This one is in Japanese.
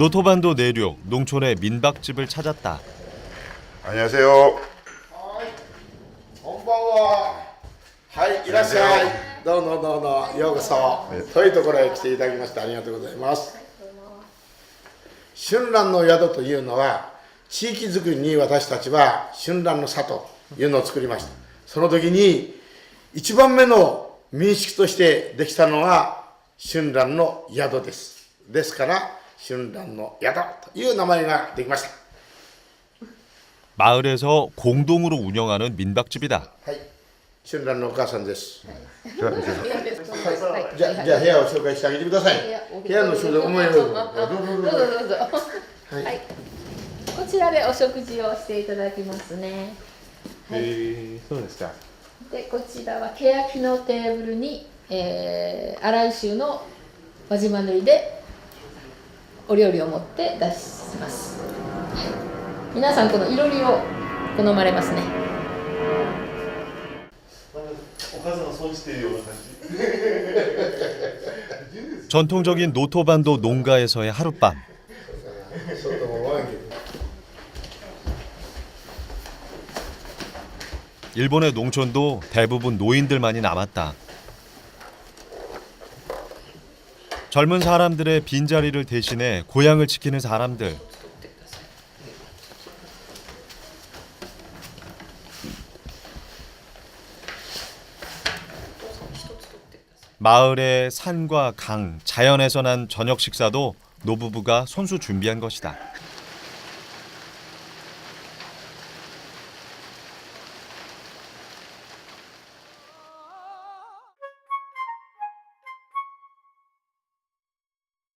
노토반도 내륙 농촌의 민박집을 찾았 다. 안녕하세 요. 건방 와. 하 이, 이라시 이. 너너너너 여기서 토이ところへ来ていましてありがとうございます。春蘭の宿というのは地域づくりに私たちは春蘭の里というのを作りました。その時に、一番目の民宿としてできたのが春蘭の宿です。ですから、春蘭の宿という名前ができました。 마을에서 공동으로 운영하는 민박집이다. はい。春蘭のお母さんです。 자, 이제 はい、じゃあ、じゃあ部屋を紹介し ちらでお食事をしていただきますね。えー、そうですか。で、こちらは欅のテーブルに、えー、荒井州の輪島塗りでお料理を持って出します。はい皆さんこのいろりを好まれますね。お母さんが損しているような感じ。 전통적인 노토반도 농가에서의 하룻밤. 일본의 농촌도 대부분 노인들만이 남았다. 젊은 사람들의 빈자리를 대신해 고향을 지키는 사람들. 마을의 산과 강, 자연에서 난 저녁 식사도 노부부가 손수 준비한 것이다.